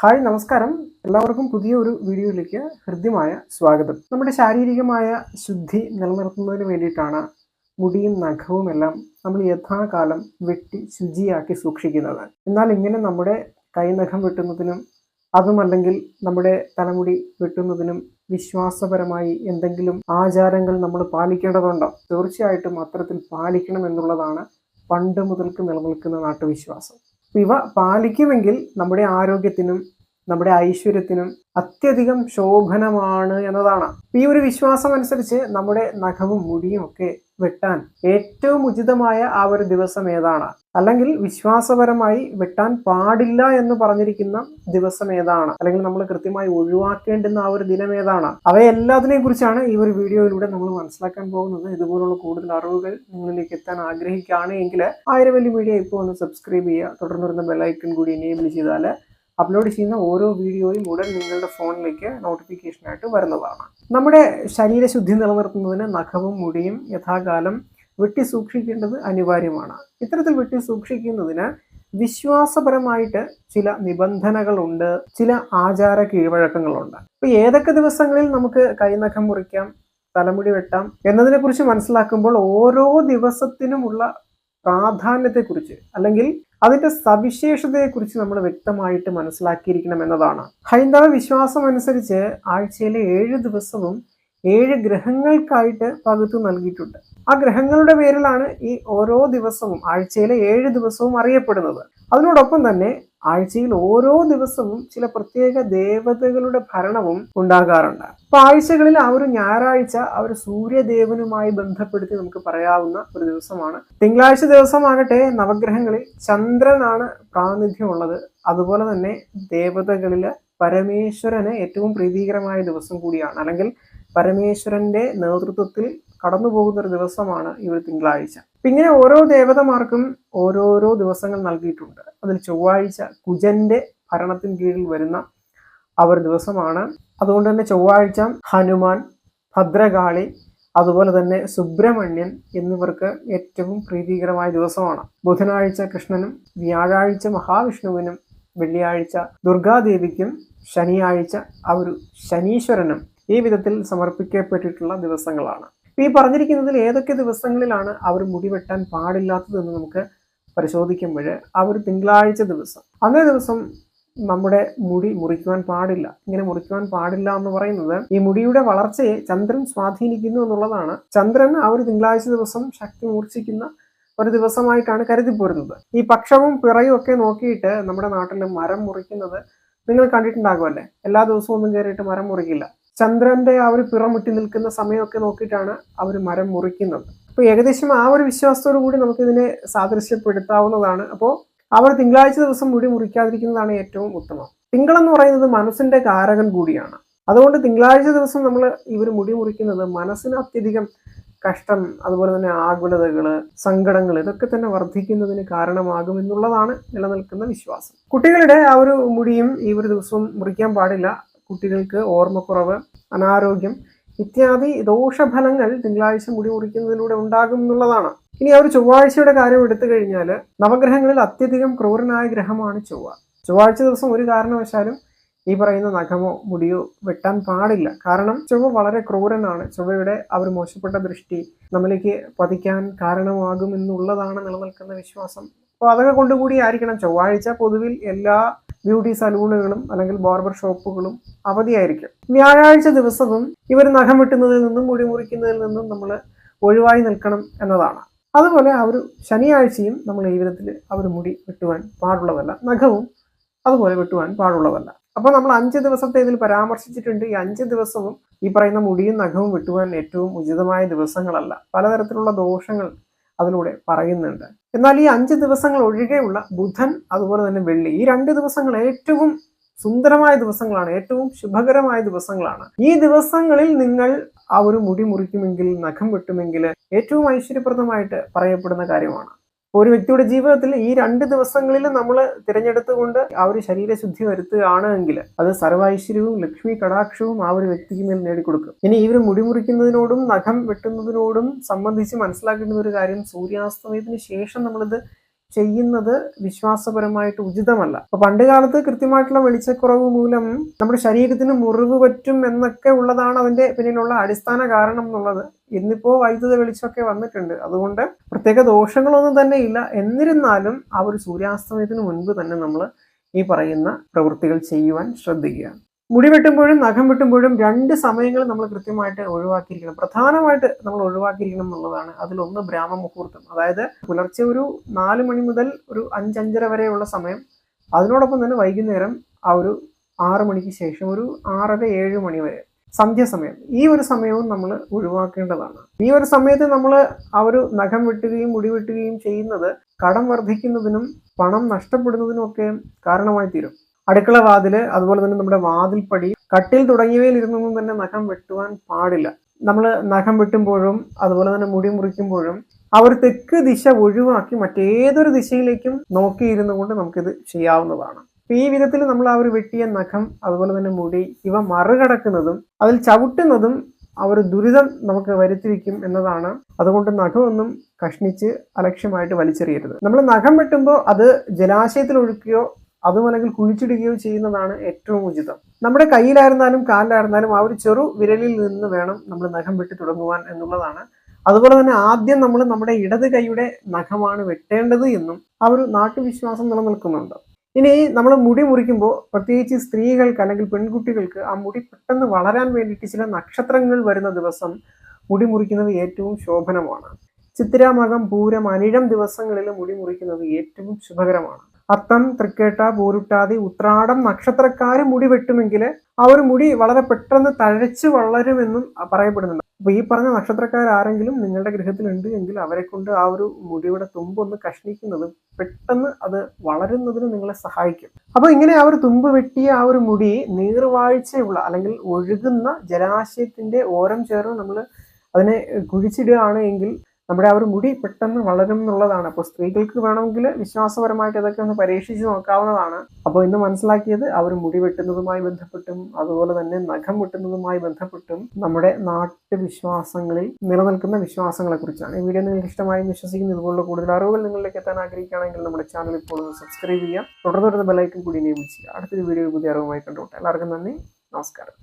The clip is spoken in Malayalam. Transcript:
ഹായ് നമസ്കാരം. എല്ലാവർക്കും പുതിയ ഒരു വീഡിയോയിലേക്ക് ഹൃദ്യമായ സ്വാഗതം. നമ്മുടെ ശാരീരികമായ ശുദ്ധി നിലനിർത്തുന്നതിന് വേണ്ടിയിട്ടാണ് മുടിയും നഖവും എല്ലാം നമ്മൾ യഥാകാലം വെട്ടി ശുചിയാക്കി സൂക്ഷിക്കുന്നത്. എന്നാൽ ഇങ്ങനെ നമ്മുടെ കൈനഖം വെട്ടുന്നതിനും അതുമല്ലെങ്കിൽ നമ്മുടെ തലമുടി വെട്ടുന്നതിനും വിശ്വാസപരമായി എന്തെങ്കിലും ആചാരങ്ങൾ നമ്മൾ പാലിക്കേണ്ടതുണ്ടോ? തീർച്ചയായിട്ടും അത്തരത്തിൽ പാലിക്കണം എന്നുള്ളതാണ് പണ്ട് മുതൽക്ക് നിലനിൽക്കുന്ന നാട്ടുവിശ്വാസം. ഇവ പാലിക്കുമെങ്കിൽ നമ്മുടെ ആരോഗ്യത്തിനും നമ്മുടെ ഐശ്വര്യത്തിനും അത്യധികം ശോഭനമാണ് എന്നതാണ്. ഈ ഒരു വിശ്വാസം അനുസരിച്ച് നമ്മുടെ നഖവും മുടിയും ഒക്കെ വെട്ടാൻ ഏറ്റവും ഉചിതമായ ആ ഒരു ദിവസം ഏതാണ്? അല്ലെങ്കിൽ വിശ്വാസപരമായി വെട്ടാൻ പാടില്ല എന്ന് പറഞ്ഞിരിക്കുന്ന ദിവസം ഏതാണ്? അല്ലെങ്കിൽ നമ്മൾ കൃത്യമായി ഒഴിവാക്കേണ്ടുന്ന ആ ഒരു ദിനം ഏതാണ്? അവയെല്ലാത്തിനെയും കുറിച്ചാണ് ഈ ഒരു വീഡിയോയിലൂടെ നമ്മൾ മനസ്സിലാക്കാൻ പോകുന്നത്. ഇതുപോലുള്ള കൂടുതൽ അറിവുകൾ നിങ്ങളിലേക്ക് എത്താൻ ആഗ്രഹിക്കുകയാണ് എങ്കിൽ ആയിരവല്ലി മീഡിയ ഇപ്പോൾ ഒന്ന് സബ്സ്ക്രൈബ് ചെയ്യുക. തുടർന്ന് വരുന്ന ബെല്ലൈക്കൺ കൂടി എനേബിൾ ചെയ്താൽ അപ്ലോഡ് ചെയ്യുന്ന ഓരോ വീഡിയോയും ഉടൻ നിങ്ങളുടെ ഫോണിലേക്ക് നോട്ടിഫിക്കേഷനായിട്ട് വരുന്നതാണ്. നമ്മുടെ ശരീരശുദ്ധി നിലനിർത്തുന്നതിന് നഖവും മുടിയും യഥാകാലം വെട്ടി സൂക്ഷിക്കേണ്ടത് അനിവാര്യമാണ്. ഇത്തരത്തിൽ വെട്ടി സൂക്ഷിക്കുന്നതിന് വിശ്വാസപരമായിട്ട് ചില നിബന്ധനകളുണ്ട് ചില ആചാര കീഴ്വഴക്കങ്ങളുണ്ട്. ഇപ്പൊ ഏതൊക്കെ ദിവസങ്ങളിൽ നമുക്ക് കൈനഖം മുറിക്കാം തലമുടി വെട്ടാം എന്നതിനെക്കുറിച്ച് മനസ്സിലാക്കുമ്പോൾ ഓരോ ദിവസത്തിനുമുള്ള പ്രാധാന്യത്തെക്കുറിച്ച് അല്ലെങ്കിൽ അതിന്റെ സവിശേഷതയെക്കുറിച്ച് നമ്മൾ വ്യക്തമായിട്ട് മനസ്സിലാക്കിയിരിക്കണം എന്നതാണ്. ഹൈന്ദവ വിശ്വാസം അനുസരിച്ച് ആഴ്ചയിലെ ഏഴ് ദിവസവും ഏഴ് ഗ്രഹങ്ങൾക്കായിട്ട് പകുത്തു നൽകിയിട്ടുണ്ട്. ആ ഗ്രഹങ്ങളുടെ പേരിലാണ് ഈ ഓരോ ദിവസവും ആഴ്ചയിലെ ഏഴ് ദിവസവും അറിയപ്പെടുന്നത്. അതിനോടൊപ്പം തന്നെ ആഴ്ചയിൽ ഓരോ ദിവസവും ചില പ്രത്യേക ദേവതകളുടെ ഭരണവും ഉണ്ടാകാറുണ്ട്. അപ്പൊ ആഴ്ചകളിൽ ആ ഒരു ഞായറാഴ്ച ഒരു സൂര്യദേവനുമായി ബന്ധപ്പെടുത്തി നമുക്ക് പറയാവുന്ന ഒരു ദിവസമാണ്. തിങ്കളാഴ്ച ദിവസമാകട്ടെ നവഗ്രഹങ്ങളിൽ ചന്ദ്രനാണ് പ്രാതിനിധ്യമുള്ളത്. അതുപോലെ തന്നെ ദേവതകളിൽ പരമേശ്വരന് ഏറ്റവും പ്രീതികരമായ ദിവസം കൂടിയാണ്. അല്ലെങ്കിൽ പരമേശ്വരന്റെ നേതൃത്വത്തിൽ കടന്നു പോകുന്ന ഒരു ദിവസമാണ് ഈ ഒരു തിങ്കളാഴ്ച. ഇങ്ങനെ ഓരോ ദേവതമാർക്കും ഓരോരോ ദിവസങ്ങൾ നൽകിയിട്ടുണ്ട്. അതിൽ ചൊവ്വാഴ്ച കുജന്റെ ഭരണത്തിന് കീഴിൽ വരുന്ന ആ ഒരു ദിവസമാണ്. അതുകൊണ്ട് തന്നെ ചൊവ്വാഴ്ച ഹനുമാൻ ഭദ്രകാളി അതുപോലെ തന്നെ സുബ്രഹ്മണ്യൻ എന്നിവർക്ക് ഏറ്റവും പ്രീതികരമായ ദിവസമാണ്. ബുധനാഴ്ച കൃഷ്ണനും വ്യാഴാഴ്ച മഹാവിഷ്ണുവിനും വെള്ളിയാഴ്ച ദുർഗാദേവിക്കും ശനിയാഴ്ച ആ ഒരു ശനീശ്വരനും ഈ വിധത്തിൽ സമർപ്പിക്കപ്പെട്ടിട്ടുള്ള ദിവസങ്ങളാണ്. ഈ പറഞ്ഞിരിക്കുന്നതിൽ ഏതൊക്കെ ദിവസങ്ങളിലാണ് അവർ മുടി വെട്ടാൻ പാടില്ലാത്തതെന്ന് നമുക്ക് പരിശോധിക്കുമ്പോൾ ആ ഒരു തിങ്കളാഴ്ച ദിവസം. അന്നേ ദിവസം നമ്മുടെ മുടി മുറിക്കുവാൻ പാടില്ല. ഇങ്ങനെ മുറിക്കുവാൻ പാടില്ല എന്ന് പറയുന്നത് ഈ മുടിയുടെ വളർച്ചയെ ചന്ദ്രൻ സ്വാധീനിക്കുന്നു എന്നുള്ളതാണ്. ചന്ദ്രൻ ആ ഒരു തിങ്കളാഴ്ച ദിവസം ശക്തി മൂർച്ഛിക്കുന്ന ഒരു ദിവസമായിട്ടാണ് കരുതിപ്പോരുന്നത്. ഈ പക്ഷവും പിറയും ഒക്കെ നോക്കിയിട്ട് നമ്മുടെ നാട്ടിൽ മരം മുറിക്കുന്നത് നിങ്ങൾ കണ്ടിട്ടുണ്ടാകുമല്ലേ? എല്ലാ ദിവസവും ഒന്നും കയറിയിട്ട് മരം മുറിക്കില്ല. ചന്ദ്രന്റെ ആ ഒരു പിറമുട്ടി നിൽക്കുന്ന സമയമൊക്കെ നോക്കിയിട്ടാണ് അവർ മരം മുറിക്കുന്നത്. അപ്പൊ ഏകദേശം ആ ഒരു വിശ്വാസത്തോടു കൂടി നമുക്കിതിനെ സാദൃശ്യപ്പെടുത്താവുന്നതാണ്. അപ്പോൾ അവർ തിങ്കളാഴ്ച ദിവസം മുടി മുറിക്കാതിരിക്കുന്നതാണ് ഏറ്റവും ഉത്തമം. തിങ്കൾ എന്ന് പറയുന്നത് മനസ്സിന്റെ കാരകൻ കൂടിയാണ്. അതുകൊണ്ട് തിങ്കളാഴ്ച ദിവസം നമ്മൾ ഇവർ മുടി മുറിക്കുന്നത് മനസ്സിന് അത്യധികം കഷ്ടം അതുപോലെ തന്നെ ആകുലതകൾ സങ്കടങ്ങൾ ഇതൊക്കെ തന്നെ വർദ്ധിക്കുന്നതിന് കാരണമാകും എന്നുള്ളതാണ് നിലനിൽക്കുന്ന വിശ്വാസം. കുട്ടികളുടെ ആ ഒരു മുടിയും ഈ ഒരു ദിവസവും മുറിക്കാൻ പാടില്ല. കുട്ടികൾക്ക് ഓർമ്മക്കുറവ് അനാരോഗ്യം ഇത്യാദി ദോഷഫലങ്ങൾ തിങ്കളാഴ്ച മുടി മുറിക്കുന്നതിലൂടെ ഉണ്ടാകും എന്നുള്ളതാണ്. ഇനി ആ ഒരു ചൊവ്വാഴ്ചയുടെ കാര്യം എടുത്തു കഴിഞ്ഞാൽ നവഗ്രഹങ്ങളിൽ അത്യധികം ക്രൂരനായ ഗ്രഹമാണ് ചൊവ്വ. ചൊവ്വാഴ്ച ദിവസം ഒരു കാരണവശാലും ഈ പറയുന്ന നഖമോ മുടിയോ വെട്ടാൻ പാടില്ല. കാരണം ചൊവ്വ വളരെ ക്രൂരനാണ്. ചൊവ്വയുടെ ആ ഒരു മോശപ്പെട്ട ദൃഷ്ടി നമ്മളിലേക്ക് പതിക്കാൻ കാരണമാകും എന്നുള്ളതാണ് നിലനിൽക്കുന്ന വിശ്വാസം. അപ്പോൾ അതൊക്കെ കൊണ്ടുകൂടി ആയിരിക്കണം. ചൊവ്വാഴ്ച പൊതുവിൽ എല്ലാ ബ്യൂട്ടി സലൂണുകളും അല്ലെങ്കിൽ ബാർബർ ഷോപ്പുകളും അവധിയായിരിക്കും. വ്യാഴാഴ്ച ദിവസവും ഇവർ നഖം വെട്ടുന്നതിൽ നിന്നും മുടി മുറിക്കുന്നതിൽ നിന്നും നമ്മൾ ഒഴിവായി നിൽക്കണം എന്നതാണ്. അതുപോലെ ആ ഒരു ശനിയാഴ്ചയും നമ്മൾ ഈ വിധത്തിൽ ഒരു മുടി വെട്ടുവാൻ പാടുള്ളതല്ല. നഖവും അതുപോലെ വെട്ടുവാൻ പാടുള്ളതല്ല. അപ്പോൾ നമ്മൾ അഞ്ച് ദിവസത്തെ ഇതിൽ പരാമർശിച്ചിട്ടുണ്ട്. ഈ അഞ്ച് ദിവസവും ഈ പറയുന്ന മുടിയും നഖവും വെട്ടുവാൻ ഏറ്റവും ഉചിതമായ ദിവസങ്ങളല്ല. പലതരത്തിലുള്ള ദോഷങ്ങൾ അതിലൂടെ പറയുന്നുണ്ട്. എന്നാൽ ഈ അഞ്ച് ദിവസങ്ങൾ ഒഴികെയുള്ള ബുധൻ അതുപോലെ തന്നെ വെള്ളി ഈ രണ്ട് ദിവസങ്ങൾ ഏറ്റവും സുന്ദരമായ ദിവസങ്ങളാണ് ഏറ്റവും ശുഭകരമായ ദിവസങ്ങളാണ്. ഈ ദിവസങ്ങളിൽ നിങ്ങൾ ആ ഒരു മുടി മുറിക്കുമെങ്കിൽ നഖം വെട്ടുമെങ്കിൽ ഏറ്റവും ഐശ്വര്യപ്രദമായിട്ട് പറയപ്പെടുന്ന കാര്യമാണ്. ഒരു വ്യക്തിയുടെ ജീവിതത്തിൽ ഈ രണ്ട് ദിവസങ്ങളിൽ നമ്മൾ തിരഞ്ഞെടുത്തുകൊണ്ട് ആ ഒരു ശരീരശുദ്ധി വരുത്തുകയാണ് എങ്കിൽ അത് സർവൈശ്വര്യവും ലക്ഷ്മി കടാക്ഷവും ആ ഒരു വ്യക്തിക്ക് മേൽ നേടിക്കൊടുക്കും. ഇനി ഇവർ മുടിമുറിക്കുന്നതിനോടും നഖം വെട്ടുന്നതിനോടും സംബന്ധിച്ച് മനസ്സിലാക്കേണ്ടുന്ന ഒരു കാര്യം സൂര്യാസ്തമയത്തിന് ശേഷം നമ്മളിത് ചെയ്യുന്നത് വിശ്വാസപരമായിട്ട് ഉചിതമല്ല. അപ്പൊ പണ്ട് കാലത്ത് കൃത്യമായിട്ടുള്ള വെളിച്ചക്കുറവ് മൂലം നമ്മുടെ ശരീരത്തിന് മുറിവ് പറ്റും എന്നൊക്കെ ഉള്ളതാണ് അതിന്റെ പിന്നിലുള്ള അടിസ്ഥാന കാരണം എന്നുള്ളത്. ഇന്നിപ്പോ വൈദ്യുത വെളിച്ചമൊക്കെ വന്നിട്ടുണ്ട്. അതുകൊണ്ട് പ്രത്യേക ദോഷങ്ങളൊന്നും തന്നെ ഇല്ല. എന്നിരുന്നാലും ആ ഒരു സൂര്യാസ്തമയത്തിന് മുൻപ് തന്നെ നമ്മൾ ഈ പറയുന്ന പ്രവൃത്തികൾ ചെയ്യുവാൻ ശ്രദ്ധിക്കുക. മുടി വെട്ടുമ്പോഴും നഖം വെട്ടുമ്പോഴും രണ്ട് സമയങ്ങൾ നമ്മൾ കൃത്യമായിട്ട് ഒഴിവാക്കിയിരിക്കണം. പ്രധാനമായിട്ട് നമ്മൾ ഒഴിവാക്കിയിരിക്കണം എന്നുള്ളതാണ് അതിലൊന്ന് ബ്രാഹ്മ മുഹൂർത്തം. അതായത് പുലർച്ചെ ഒരു നാല് മണി മുതൽ ഒരു അഞ്ചഞ്ചര വരെയുള്ള സമയം. അതിനോടൊപ്പം തന്നെ വൈകുന്നേരം ആ ഒരു ആറ് മണിക്ക് ശേഷം ഒരു ആറര ഏഴ് മണി വരെ സന്ധ്യാസമയം ഈ ഒരു സമയവും നമ്മൾ ഒഴിവാക്കേണ്ടതാണ്. ഈ ഒരു സമയത്ത് നമ്മൾ ആ ഒരു നഖം വെട്ടുകയും മുടി വെട്ടുകയും ചെയ്യുന്നത് കടം വർദ്ധിക്കുന്നതിനും പണം നഷ്ടപ്പെടുന്നതിനും ഒക്കെ കാരണമായി തീരും. അടുക്കള വാതിൽ അതുപോലെ തന്നെ നമ്മുടെ വാതിൽപ്പടി കട്ടിൽ തുടങ്ങിയവയിൽ ഇരുന്നൊന്നും തന്നെ നഖം വെട്ടുവാൻ പാടില്ല. നമ്മൾ നഖം വെട്ടുമ്പോഴും അതുപോലെ തന്നെ മുടി മുറിക്കുമ്പോഴും ഒരു തെക്ക് ദിശ ഒഴിവാക്കി മറ്റേതൊരു ദിശയിലേക്കും നോക്കിയിരുന്നു കൊണ്ട് നമുക്കിത് ചെയ്യാവുന്നതാണ്. ഈ വിധത്തിൽ നമ്മൾ ഒരു വെട്ടിയ നഖം അതുപോലെ തന്നെ മുടി ഇവ മറികടക്കുന്നതും അതിൽ ചവിട്ടുന്നതും ആ ഒരു ദുരിതം നമുക്ക് വരുത്തിവെക്കും എന്നതാണ്. അതുകൊണ്ട് നഖമൊന്നും കഷ്ണിച്ച് അലക്ഷ്യമായിട്ട് വലിച്ചെറിയരുത്. നമ്മൾ നഖം വെട്ടുമ്പോൾ അത് ജലാശയത്തിൽ ഒഴുക്കുകയോ അതുമല്ലെങ്കിൽ കുഴിച്ചിടുകയോ ചെയ്യുന്നതാണ് ഏറ്റവും ഉചിതം. നമ്മുടെ കയ്യിലായിരുന്നാലും കാലിലായിരുന്നാലും ആ ഒരു ചെറു വിരലിൽ നിന്ന് വേണം നമ്മൾ നഖം വെട്ടി തുടങ്ങുവാൻ എന്നുള്ളതാണ്. അതുപോലെ തന്നെ ആദ്യം നമ്മൾ നമ്മുടെ ഇടത് കൈയുടെ നഖമാണ് വെട്ടേണ്ടത് എന്നും ആ ഒരു നാട്ടുവിശ്വാസം നിലനിൽക്കുന്നുണ്ട്. ഇനി നമ്മൾ മുടി മുറിക്കുമ്പോൾ പ്രത്യേകിച്ച് സ്ത്രീകൾക്ക് അല്ലെങ്കിൽ പെൺകുട്ടികൾക്ക് ആ മുടി പെട്ടെന്ന് വളരാൻ വേണ്ടിയിട്ട് ചില നക്ഷത്രങ്ങൾ വരുന്ന ദിവസം മുടി മുറിക്കുന്നത് ഏറ്റവും ശോഭനമാണ്. ചിത്തിരാമകം പൂരം അനിഴം ദിവസങ്ങളിൽ മുടി മുറിക്കുന്നത് ഏറ്റവും ശുഭകരമാണ്. അത്തം തൃക്കേട്ട പൂരുട്ടാതി ഉത്രാടം നക്ഷത്രക്കാർ മുടി വെട്ടുമെങ്കിൽ ആ ഒരു മുടി വളരെ പെട്ടെന്ന് തഴച്ച് വളരുമെന്നും പറയപ്പെടുന്നുണ്ട്. അപ്പൊ ഈ പറഞ്ഞ നക്ഷത്രക്കാർ ആരെങ്കിലും നിങ്ങളുടെ ഗൃഹത്തിലുണ്ട് എങ്കിൽ അവരെ കൊണ്ട് ആ ഒരു മുടിയുടെ തുമ്പൊന്ന് കഷ്ണിക്കുന്നത് പെട്ടെന്ന് അത് വളരുന്നതിന് നിങ്ങളെ സഹായിക്കും. അപ്പൊ ഇങ്ങനെ ആ ഒരു തുമ്പ് വെട്ടിയ ആ ഒരു മുടി നീർവാഴ്ചയുള്ള അല്ലെങ്കിൽ ഒഴുകുന്ന ജലാശയത്തിന്റെ ഓരം ചേർന്ന് നമ്മൾ അതിനെ കുഴിച്ചിടുകയാണ് എങ്കിൽ നമ്മുടെ ആ ഒരു മുടി പെട്ടെന്ന് വളരും എന്നുള്ളതാണ്. അപ്പോൾ സ്ത്രീകൾക്ക് വേണമെങ്കിൽ വിശ്വാസപരമായിട്ട് ഇതൊക്കെ ഒന്ന് പരീക്ഷിച്ച് നോക്കാവുന്നതാണ്. അപ്പോൾ ഇന്ന് മനസ്സിലാക്കിയത് ഒരു മുടി വെട്ടുന്നതുമായി ബന്ധപ്പെട്ടും അതുപോലെ തന്നെ നഖം വെട്ടുന്നതുമായി ബന്ധപ്പെട്ടും നമ്മുടെ നാട്ടുവിശ്വാസങ്ങളിൽ നിലനിൽക്കുന്ന വിശ്വാസങ്ങളെ കുറിച്ചാണ്. ഈ വീഡിയോ നിങ്ങൾക്ക് ഇഷ്ടമായി വിശ്വസിക്കുന്നു. ഇതുപോലുള്ള കൂടുതൽ അറിവുകൾ നിങ്ങളിലേക്ക് എത്താൻ ആഗ്രഹിക്കുകയാണെങ്കിൽ നമ്മുടെ ചാനൽ ഇപ്പോൾ സബ്സ്ക്രൈബ് ചെയ്യുക. തുടർന്ന് വരുന്ന ബെലൈക്കും കൂടി എനേബിൾ അടുത്തൊരു വീഡിയോ പുതിയ അറിവുമായി കണ്ടുകൊട്ടെ എല്ലാവർക്കും നന്ദി. നമസ്കാരം.